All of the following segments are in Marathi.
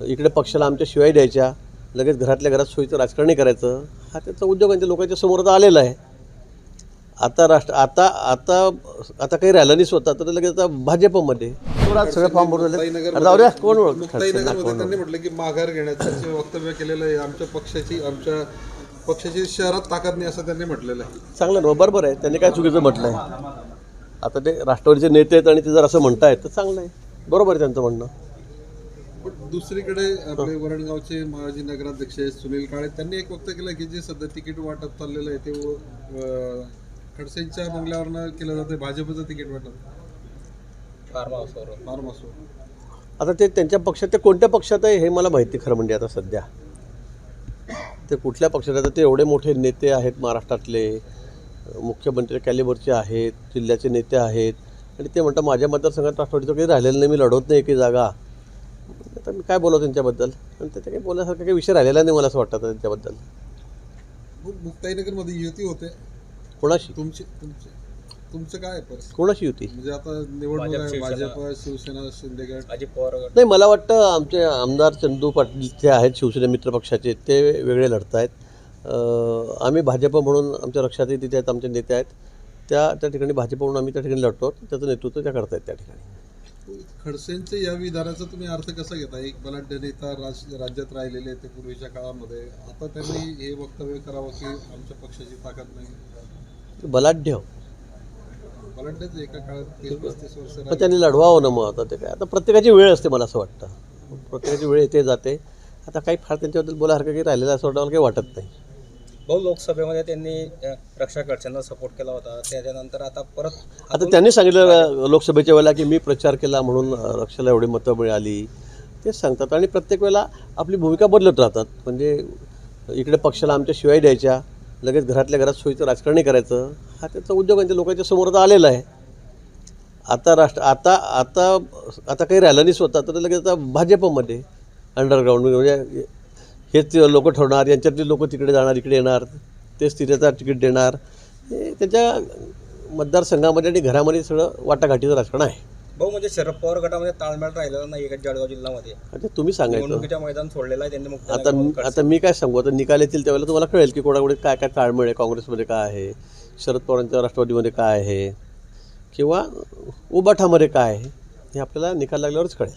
इकडे पक्षाला आमच्या शिवाय द्यायच्या लगेच घरातल्या घरात सोयीचं राजकारणी करायचं हा त्याचा उद्योग आणि ते लोकांच्या समोर आता आलेला आहे. आता राष्ट्र आता आता आता काही राहिलं नाही स्वतः तर लगेच आता भाजपमध्ये. सगळे फॉर्म भरून झाले अरे जाऊ द्या कोण त्यांनी म्हटलं की माघार घेण्याचं जे वक्तव्य केलेलं आहे आमच्या पक्षाची आमच्या पक्षाची शहरात ताकद नाही असं त्यांनी म्हटलेलं आहे. चांगलं ना बरोबर आहे. त्यांनी काय चुकीचं म्हटलं आहे आता ते राष्ट्रवादीचे नेते आहेत आणि ते जर असं म्हणतायत तर चांगलं आहे. बरोबर आहे त्यांचं म्हणणं. पण दुसरीकडे आपले वरणगावचे माजी नगराध्यक्ष सुनील काळे त्यांनी एक वक्तव्य केलं की जे सध्या तिकीट वाटप चाललेलं आहे ते खडसेंच्या बंगल्यावरनं केलं जातं भाजपचं तिकीट वाटप. फार्म आता ते त्यांच्या पक्षात ते कोणत्या पक्षात आहे हे मला माहिती खरं म्हणजे आता सध्या. ते कुठल्या पक्षात आहे आता ते एवढे मोठे नेते आहेत महाराष्ट्रातले मुख्यमंत्री कॅलिबरचे आहेत जिल्ह्याचे नेते आहेत. आणि ते म्हणतात माझ्या मतदारसंघात राष्ट्रवादीचं काही राहिलेलं नाही मी लढवत नाही की जागा. आता मी काय बोलावं त्यांच्याबद्दल? आणि त्याच्या काही बोलण्यासारखा काही विषय राहिलेला नाही मला असं वाटतं आता त्यांच्याबद्दल. मुक्ताईनगरमध्ये युती होते. कोणाशी? तुमचे तुमचे तुमचं काय कोणाशी होती म्हणजे आता निवडणूक आहे भाजप शिवसेना शिंदेगड. अजित पवार गट नाही मला वाटतं आमचे आमदार चंदू पाटील जे आहेत शिवसेना मित्र पक्षाचे ते वेगळे लढत आहेत. आम्ही भाजप म्हणून आमच्या लक्षातही तिथे आहेत आमचे नेते आहेत. त्या त्या ठिकाणी भाजप म्हणून आम्ही त्या ठिकाणी लढतो. त्याचं नेतृत्व त्या करतायत त्या ठिकाणी. खडसेंच्या या विधानाचा तुम्ही अर्थ कसा घेता? एक बलाढ्य नेता राज राज्यात राहिलेले ते पूर्वीच्या काळामध्ये. आता त्यांनी हे वक्तव्य करावं की आमच्या पक्षाची ताकद नाही? बलाढ्य. बलाढ्यच एका काळात त्यांनी लढवावं ना मग आता ते काय? आता प्रत्येकाची वेळ असते मला असं वाटतं. प्रत्येकाची वेळ येते जाते. आता काही फार त्यांच्याबद्दल बोलासारखं काही राहिलेलं असं वाटतं मला काही वाटत नाही. भाऊ लोकसभेमध्ये त्यांनी रक्षा खडसेंना सपोर्ट केला होता. त्याच्यानंतर आता परत आता त्यांनी सांगितलं लोकसभेच्या वेळेला की मी प्रचार केला म्हणून रक्षाला एवढी मतं मिळाली. तेच सांगतात. आणि प्रत्येक वेळेला आपली भूमिका बदलत राहतात. म्हणजे इकडे पक्षाला आमच्या शिवाय द्यायच्या लगेच घरातल्या घरात सोयीचं राजकारणी करायचं हा त्याचा उद्योग ते लोकांच्या समोर आता आलेला आहे. आता राष्ट्र आता आता आता काही राहिलं नाही स्वतः तर लगेच आता भाजपमध्ये अंडरग्राऊंड म्हणजे हेच लोक ठरवणार यांच्यातली लोक तिकडे जाणार इकडे येणार तेच तिथेचा तिकीट देणार. हे त्याच्या मतदारसंघामध्ये आणि घरामध्ये सगळं वाटाघाटीचं राजकारण आहे. भाऊ म्हणजे शरद पवार गटामध्ये ताळमेळ राहिलेला नाही एका जळगाव जिल्ह्यामध्ये? आता तुम्ही सांगायचं. निवडणुकीच्या मैदान सोडलेलं आहे त्यांनी मुक्त आता मी- आता मी काय सांगू? आता निकाल येतील त्यावेळेला तुम्हाला कळेल की कोणाकडे काय काय ताळमेळ आहे काँग्रेसमध्ये काय आहे शरद पवारांच्या राष्ट्रवादीमध्ये काय आहे किंवा उबाठामध्ये काय आहे हे आपल्याला निकाल लागल्यावरच कळेल.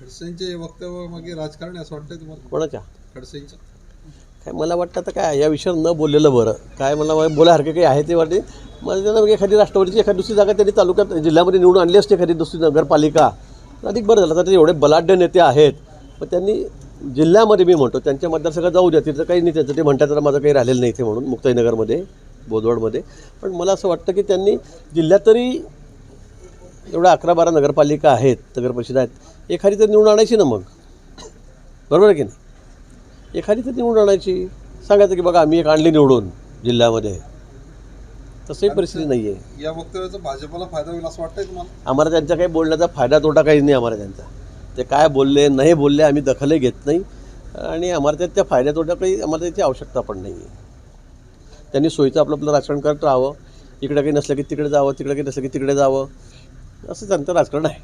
खडसेंचे हे वक्तव्य मागे राजकारण आहे असं वाटतंय तुम्हाला? कोणाच्या? खडसेंचं? काय मला वाटतं आता काय या विषयावर न बोललेलं बरं. काय मला बोलासारखे काही आहे ते वाटते. मला त्यांना एखादी राष्ट्रवादीची एखादी दुसरी जागा त्यांनी तालुक्यात जिल्ह्यामध्ये निवडून आणली असते एखादी दुसरी नगरपालिका. अधिक बरं झालं तर ते एवढे बलाढ्य नेते आहेत. पण त्यांनी जिल्ह्यामध्ये मी म्हणतो त्यांच्या मतदारसंघात जाऊ द्या तिथं काही नाही त्याचं ते म्हणतात तर माझं काही राहिलेलं नाही इथे म्हणून मुक्ताईनगरमध्ये बोदवडमध्ये पण मला असं वाटतं की त्यांनी जिल्ह्यात तरी एवढ्या अकरा बारा नगरपालिका आहेत नगरपरिषद आहेत. एखादी तर निवडून आणायची ना मग. बरोबर आहे की नाही? एखादी तर निवडून आणायची. सांगायचं की बघा आम्ही एक आणली निवडून जिल्ह्यामध्ये. तसंही परिस्थिती नाही आहे या वक्तव्याचा भाजपला फायदा होईल असं वाटतंय तुम्हाला? आम्हाला त्यांचा काही बोलण्याचा फायदा तोटा काहीच नाही आम्हाला त्यांचा. ते काय बोलले नाही बोलले आम्ही दखलही घेत नाही. आणि आम्हाला त्यात त्या फायद्या तोटा काही आम्हाला त्याची आवश्यकता पण नाही आहे त्यांनी सोयीचं आपलं आपलं राजकारण करत राहावं. इकडे काही नसलं की तिकडे जावं तिकडे काही नसलं की तिकडे जावं. असं त्यांचं राजकारण आहे.